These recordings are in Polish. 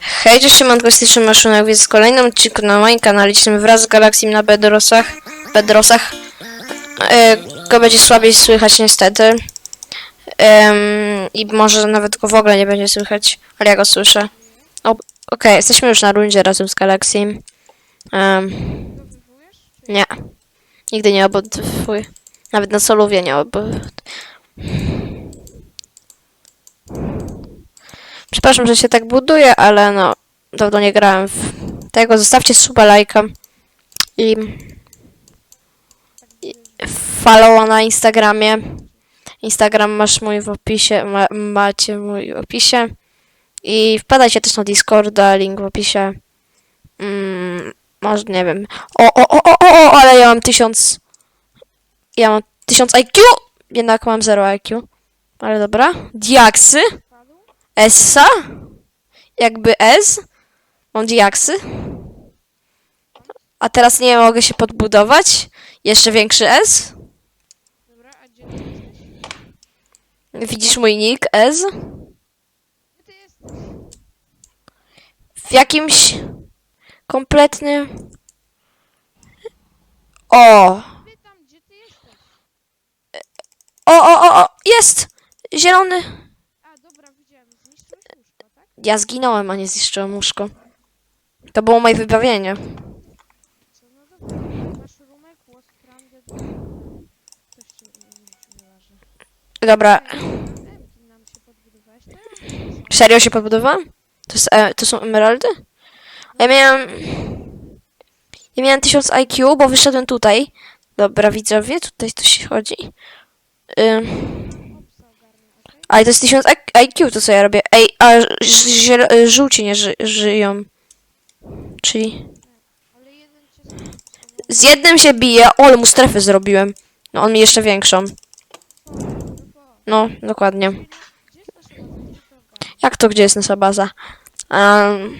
Hej, cześć, mam Gostyczny Maszynek, więc w kolejnym odcinku na moim kanale wraz z Galaxim na Bedrosach. Bedrosach. E, go będzie słabiej słychać niestety. I może nawet go w ogóle nie będzie słychać, ale ja go słyszę. Okej, jesteśmy już na rundzie razem z Galaxim. Nie. Nigdy nie obudowuję. Nawet na solowie nie obud... Przepraszam, że się tak buduje, ale no, dawno nie grałem w tego. Zostawcie suba, lajka i, followa na Instagramie. Instagram masz mój w opisie, ma, macie mój w opisie. I wpadajcie też na Discorda, link w opisie. Mm, może nie wiem. O, o, o, o, o, ale ja mam tysiąc. Ja mam tysiąc IQ! Jednak mam 0 IQ. Ale dobra. Diaksy. Essa? Jakby S? Mam diaksy? A teraz nie mogę się podbudować? Jeszcze większy S? Dobra, a gdzie? Widzisz mój nick S? W jakimś kompletnym... O! O, o, o, o! Jest! Zielony! Ja zginąłem, a nie zniszczyłem łóżko. To było moje wybawienie. Dobra. Serio się podbudowałem? To, e, to są emeraldy? Ja miałem... Ja miałem 1000 IQ, bo wyszedłem tutaj. Dobra, widzowie, tutaj się chodzi. Okej? ale to jest 1000 IQ, to co ja robię. Ej, a y, żółci nie ży żyją. Czyli... Z... Jednym się bije, ale mu strefę zrobiłem. No, on mi jeszcze większą. No, dokładnie. Jak to, gdzie jest nasza baza? Um,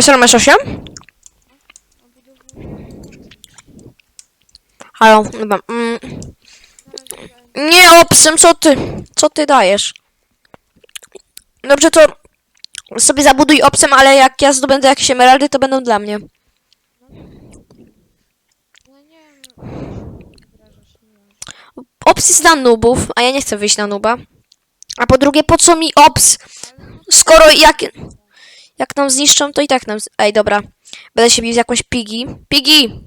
Serio, masz 8? Obudowuję... Halo, dobra. Mm, nie obsym, co ty? Co ty dajesz? Dobrze, to sobie zabuduj obsem, ale jak ja zdobędę jakieś emeraldy, to będą dla mnie. Ops jest dla nubów, a ja nie chcę wyjść na nuba. A po drugie, po co mi ops? Skoro jak, jak nam zniszczą, to i tak nam... Ej, dobra. Będę się bił z jakąś pigi. Pigi!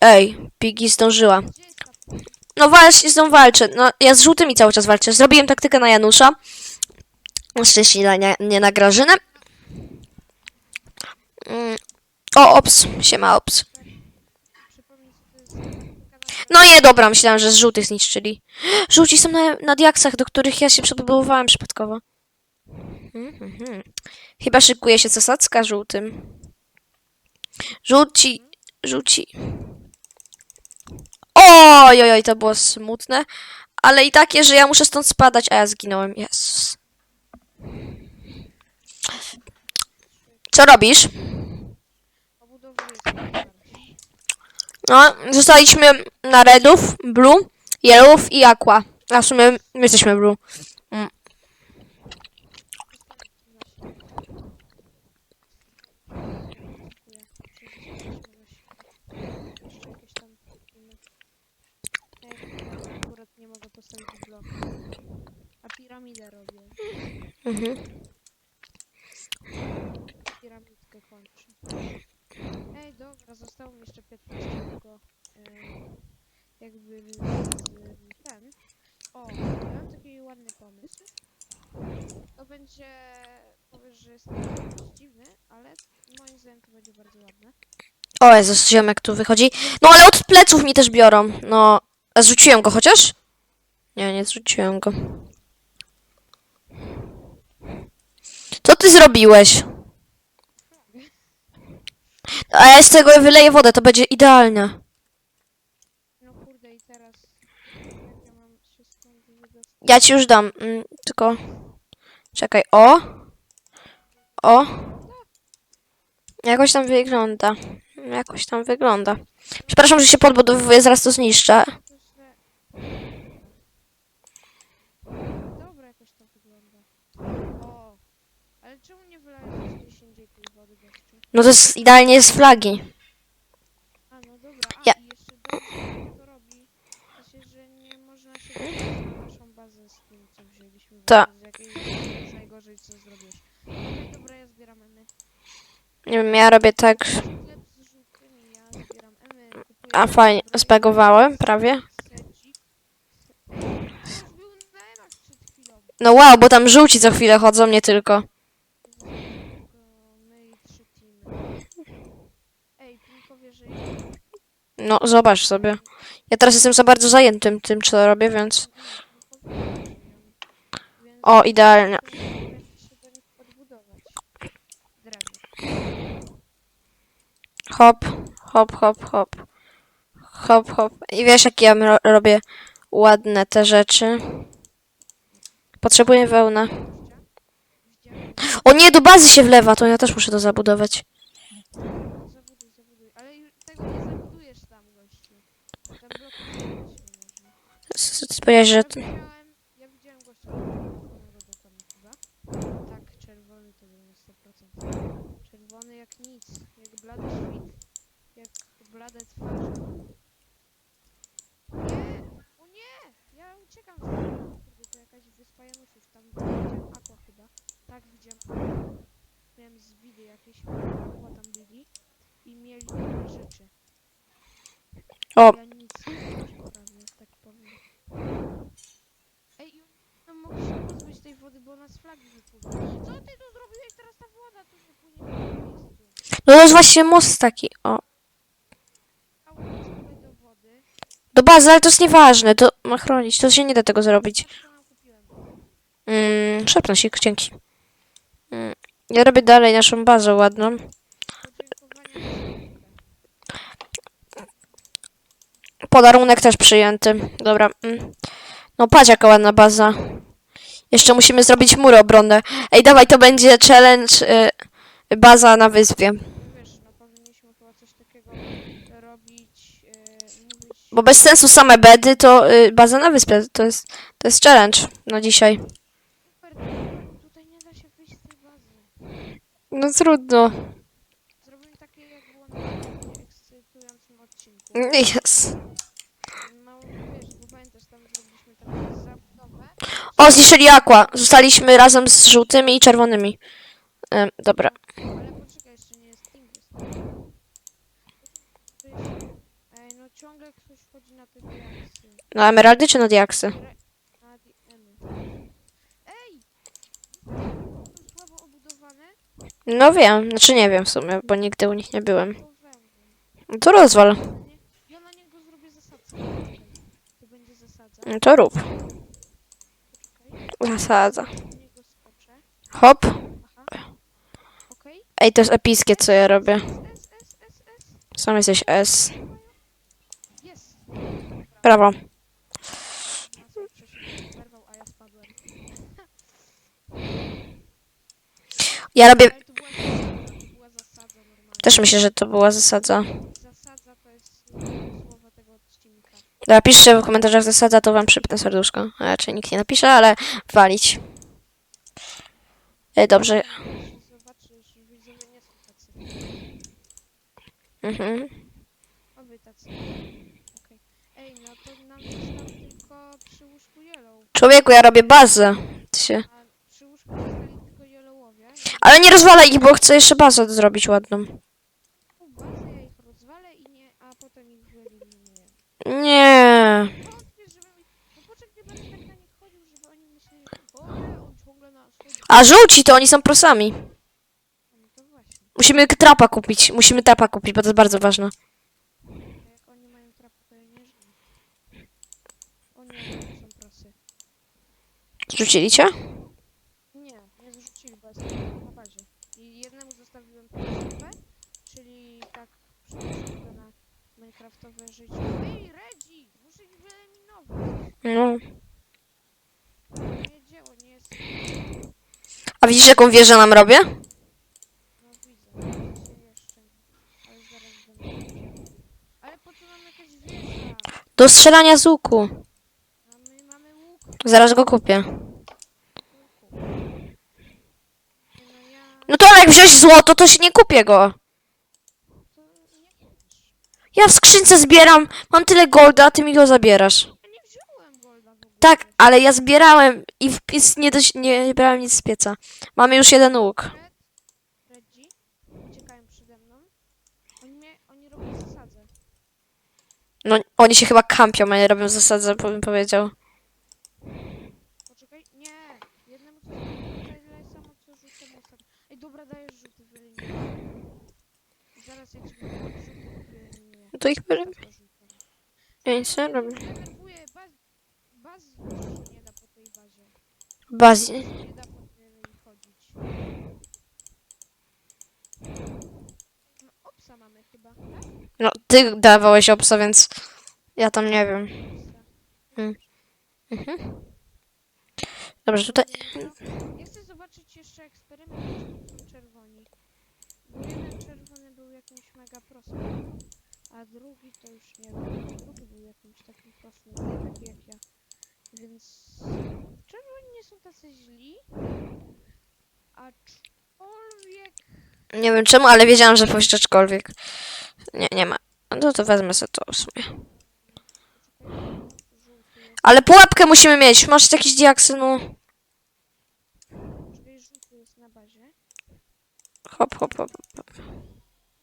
Ej, pigi zdążyła. No właśnie, z nią walczę. No, ja z żółtymi cały czas walczę. Zrobiłem taktykę na Janusza. Na szczęście nie, nie, na Grażynę. Mm. O, ops. Siema, ops. No nie, dobra, myślałem, że z żółtych zniszczyli. Żółci są na, na diaksach, do których ja się przebudowywałem przypadkowo. Mhm. Chyba szykuje się zasadzka żółtym. Żółci, żółci. Oj, oj, oj, to było smutne. Ale i takie, że ja muszę stąd spadać, a ja zginąłem. Jezus. Co robisz? No, zostaliśmy na redów, blue, yellowów i aqua. A w sumie my jesteśmy blue. Mm. Jeszcze jakieś tam inne. Ja akurat nie mogę postawić bloku. A piramidę robię. Mhm. Piramidkę kończę. Ej, dobra, zostało mi jeszcze 15 tylko. e, jakby z, ten. O, mam taki ładny pomysł. To będzie, powiesz, że jest dziwny, ale moim zdaniem to będzie bardzo ładne. O Jezus, ziomek tu wychodzi. No ale od pleców mi też biorą. No, zrzuciłem go chociaż? Nie, nie zrzuciłem go. Co ty zrobiłeś? A ja z tego wyleję wodę, to będzie idealne. No kurde, i teraz jak ja mam ci już dam, mm, tylko... Czekaj, o. O. Jakoś tam wygląda. Jakoś tam wygląda. Przepraszam, że się podbudowuję, zaraz to zniszczę źle. Dobra, jakoś to wygląda. O! Ale czemu nie wylałeś gdzieś indziej tej wody gościu? No to jest idealnie z flagi. A, no dobra. A, Ja- i jeszcze dobrze to robi. Że nie można się dostać na naszą bazę z tym, co wzięliśmy. bo Ta. To jest jakieś to jest najgorzej, co zrobiłeś. Okej, dobra, ja zbieram emy. Nie wiem, ja robię tak. Sklep z żółtymi, ja zbieram emy. kupuję A fajnie, broń, spagowałem prawie. secik. Już był na emach przed chwilą. No wow, bo tam żółci co chwilę chodzą, nie. Tylko my i trzy teamy. No, zobacz sobie. Ja teraz jestem za bardzo zajętym tym, co robię, więc... O, idealnie. Hop, hop, hop, hop. Hop, hop. I wiesz, jakie ja ro- robię ładne te rzeczy. Potrzebuję wełnę. O nie, do bazy się wlewa, to ja też muszę to zabudować. Zabuduj, zabuduj. Ale już tego zabudujesz tam, gościu. Można. S- s- Powiedziałeś, że... Ja widziałem, ja widziałem gościa czerwonego do tam chyba. Tak, czerwony to był na 100%. Czerwony jak nic, jak blady świt, jak blade twarze. Nie! O nie! Ja uciekam z tego. Kurde, to jakaś wyspa Januszów. Tam widziałem aqua chyba. Tak, widziałem aqua. Miałem zwidy jakieś, aqua tam byli. I mieli dobre rzeczy. O. Prawie, tak powiem. Ej, no mogę się pozbyć tej wody, bo ona z flagi wypływa. Co ty tu zrobiłeś? Teraz ta woda tu wypłynie w tym miejscu. No to jest właśnie most taki, o. A sobie do wody. Do bazy, ale to jest nieważne, to ma chronić, to się nie da tego zrobić. Nam kupiłem. Mm, szepnąsik, dzięki. Mm, ja robię dalej naszą bazę ładną. Podarunek też przyjęty. Dobra. Mm. No patrz jaka ładna baza. Jeszcze musimy zrobić mury obronne. Ej, dawaj, to będzie challenge y, baza na wyspie. No wiesz, no powinniśmy chyba coś takiego robić, mówić... Bo bez sensu same bedy, to y, baza na wyspie. To jest, to jest challenge na dzisiaj. Super, tutaj nie da się wyjść z tej bazy. No trudno. Zrobimy takie, jak było na ekscytującym odcinku. Yes. O, zniszczyli aqua. Zostaliśmy razem z żółtymi i czerwonymi. Ym, dobra. Ale poczekaj, jeszcze nie jest jest. Ej, no ciągle ktoś wchodzi na te diaksy. Na emeraldy czy na diaksy? Na diemy. Ej! To słabo obudowane, No wiem, znaczy nie wiem w sumie, bo nigdy u nich nie byłem. to. No to rozwal. Ja na niego zrobię zasadzkę. To będzie zasadza. No to rób. Poczekaj. Zasadza. Na niego skoczę. Hop. Ej, to jest epickie, co ja robię. Sam jesteś S. Brawo. Ja robię... Też myślę, że to była zasadza. Zasadza to jest y, słowo tego odcinka. Dobra, piszcie w komentarzach zasadza, to wam przypnę serduszko. A raczej nikt nie napisze, ale walić. Ej, dobrze. Jeśli zobaczysz, widzowie nie są tacy. Mhm. O wy tacy. Okej. Ej, no to nam został tylko przy łóżku yellow. Człowieku, ja robię bazę. Ty się... A przy łóżku zostali tylko yellowowie. Ale nie rozwalaj ich, bo chcę jeszcze bazę zrobić ładną. O, bazę ja ich rozwalę i nie, a potem ich wyeliminuję. Nie. A żółci to oni są prosami. Musimy trapa kupić. Musimy trapa kupić, bo to jest bardzo ważne. Zrzucili cię? Nie, nie zrzucili, bo jestem No. A widzisz jaką wieżę nam robię? No widzę, zaraz. Ale po co? Do strzelania z łuku. Zaraz go kupię. No to jak wziąłeś złoto, to się nie kupię go. Ja w skrzynce zbieram, mam tyle golda, a ty mi go zabierasz. Tak, ale ja zbierałem i w nie, dość, nie brałem nic z pieca. Mamy już jeden łuk. Red, Redzi, uciekają przede mną. Oni, mnie, oni robią zasadę. No, oni się chyba kampią, a nie robią zasadzę, bym powiedział. Poczekaj, nie! Jednemu co tyle samo co żółtemu ostatnio. Ej, dobra, dajesz żółty wyeliminuję. Zaraz jak ci żółty wyeliminuję. No to ich żółtemu. Ja nic nie robię. Denerwuję, baz, baz już się nie da po tej bazie. Bazi. Nie da po niej chodzić. No, Opsa mamy chyba, tak? No, ty dawałeś obsa, więc ja tam nie wiem. Opsa. Mhm. Dobrze, tutaj... Ja chcę zobaczyć jeszcze eksperyment, czy są czerwoni. Bo jeden czerwony był jakimś mega prostym, a drugi to już nie wiem. Drugi był jakimś takim prostym, nie taki jak ja. Więc czerwoni nie są tacy źli. Aczkolwiek Nie wiem czemu, ale wiedziałam, że powiesz aczkolwiek. Nie, nie ma. No to wezmę sobie to w sumie. Ale pułapkę musimy mieć. Masz jakieś diaksy, no. Czyli żółty jest na bazie. Hop, hop, hop. hop.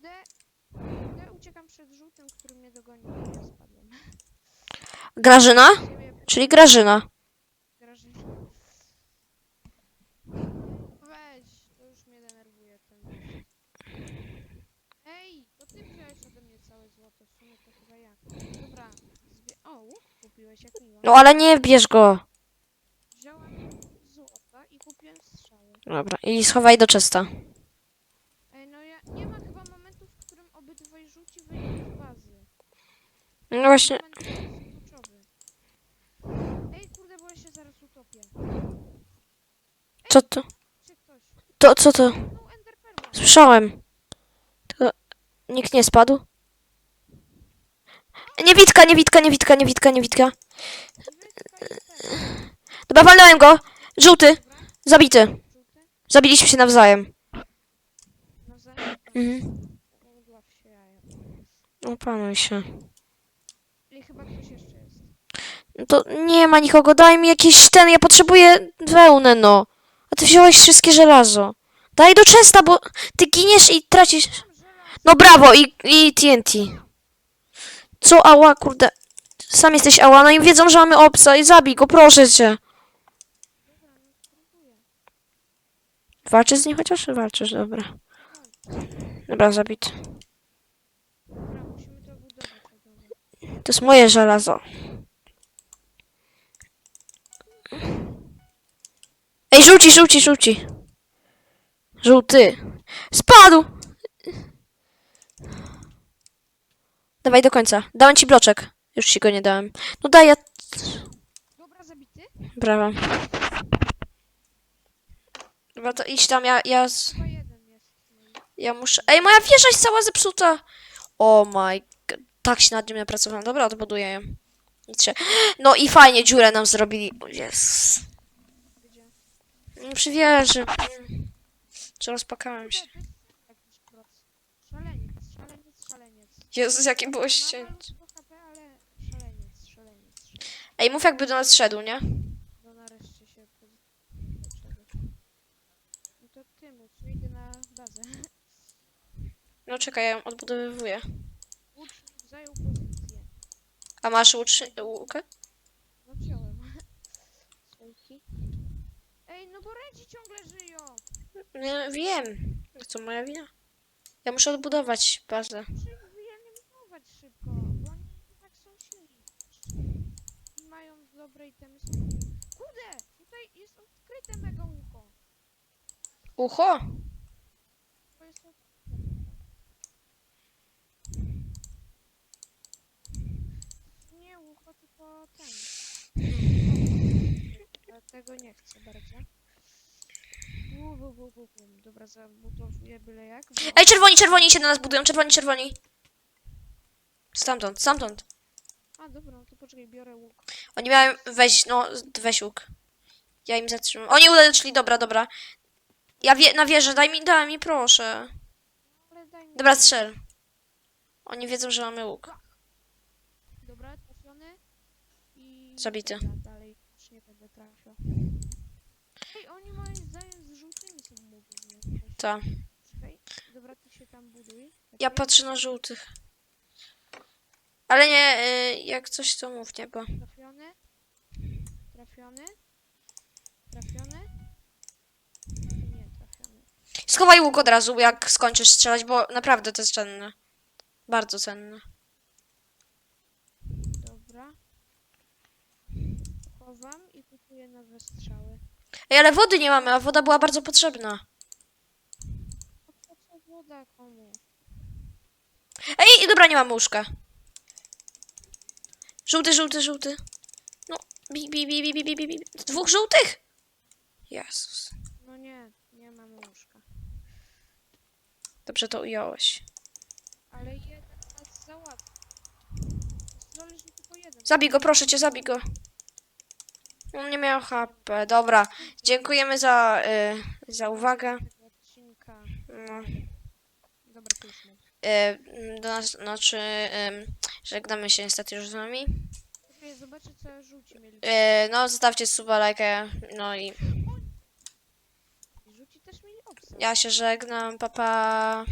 D. D uciekam przed żółtym, który mnie dogonił, i ja spadłem. Grażyna? Czyli Grażyna. Grażyna. Weź, to już mnie denerwuje ten. Ej, to ty wziąłeś ode mnie całe złoto, w sumie to chyba ja. Dobra, zbie... O, łuk kupiłeś, jak miło. No ale nie bierz go. Wziąłem złota i kupiłem strzały. Dobra, i schowaj do czysta. Ej, no ja nie ma chyba momentu, w którym obydwaj żółci wyjdą z bazy. No właśnie. Moment jest kluczowy. Ej, kurde, bo ja się zaraz utopię. Co to? To, co to? Słyszałem. To nikt nie spadł? Niewitka, niewitka, niewitka, niewitka, niewitka. Dobra, walnąłem go. Żółty. Zabity. Zabiliśmy się nawzajem. Nawzajem? Mhm. Się. Opanuj się. No To nie ma nikogo. Daj mi jakiś ten. Ja potrzebuję wełnę, no. A ty wziąłeś wszystkie żelazo. Daj do czysta, bo ty giniesz i tracisz. No brawo i, i TNT. Co ała, kurde. Sam jesteś ała, no i wiedzą, że mamy obsa i zabij go, proszę cię. Walczysz z nim chociaż? Walczysz, dobra. Dobra, zabity. To jest moje żelazo. Ej, żółci, żółci, żółci. Żółty. Spadł! Dawaj do końca. Dałem ci bloczek. Już ci go nie dałem. No daj, ja... Dobra, zabity? Brawo. Dobra, to idź tam, ja... ja... jest. Ja muszę. Ej, moja wieża jest cała zepsuta! O my god. Tak się nad nią napracowałam. Dobra, odbuduję ją. Nic się- No i fajnie, dziurę nam zrobili. Nie przy wieży. Mm. Czy rozpakałem się. Szaleniec, szaleniec, szaleniec. Jezus, jakie było ścięcie. malutko HP, ale szaleniec, szaleniec. Ej, mów jakby do nas szedł, nie? No nareszcie się do czegoś. No to ty mów, idę na bazę. No czekaj, ja ją odbudowywuję. Łucznik zajął pozycję. A masz łuczy... łukę? No wziąłem. Słoiki. Ej, no bo redzi ciągle żyją! Nie, wiem. Co moja wina? Ja muszę odbudować bazę. Muszę ich wyeliminować szybko, bo oni i tak są silni. I mają dobre itemy. Kurde! Tutaj jest odkryte mega ucho. Ucho? To jest odkryte. Nie ucho, tylko ten. Ja tego nie chcę bardzo. Bu, bu, bu, bu, bu. Dobra, zabudowuję byle jak. Ej, czerwoni, czerwoni się na nas budują. Czerwoni, czerwoni. Stamtąd, stamtąd. A, dobra, no to poczekaj, biorę łuk. Oni miałem, weź, no, weź łuk. Ja im zatrzymam. Oni uleczyli, dobra, dobra. Ja wie, na wieżę, daj mi, daj mi, proszę. Daj mi. Dobra, strzel. Oni wiedzą, że mamy łuk. Dobra, trafiony. I... Zabity. Dobra, dalej już nie będę trafiał. Ej, oni moim zdaniem z żółtymi są mówili. Ta. Czekaj, dobra, ty się tam buduj. Ja Czekaj, patrzę na żółtych. Ale nie, y, jak coś to mów, nie, bo... Trafiony. Trafiony. Trafiony. Nie, trafiony. Schowaj łuk od razu, jak skończysz strzelać, bo naprawdę to jest cenne. Bardzo cenne. Dobra. Chowam i kupuję nowe strzały. Ej, ale wody nie mamy, a woda była bardzo potrzebna. A po co woda komu? Ej, dobra, nie mamy łóżka. Żółty, żółty, żółty. No, bi, bi, bi, bi, bi, bi, bi, bi. Dwóch żółtych? Jezus. No nie, nie mamy łóżka. Dobrze to ująłeś. Ale jeden nas załatwi. Zależy tylko jeden. Zabij go, proszę cię, zabij go. On nie miał HP. Dobra, dziękujemy za, y, za uwagę. Tego odcinka. No, Dobra, to już mów. y, do nas, znaczy, y, żegnamy się niestety już z wami. Czekaj, zobaczę co żółci mieli. Y, no, zostawcie suba, lajkę, no i Żółci też mieli obsad. ja się żegnam, papa. Pa.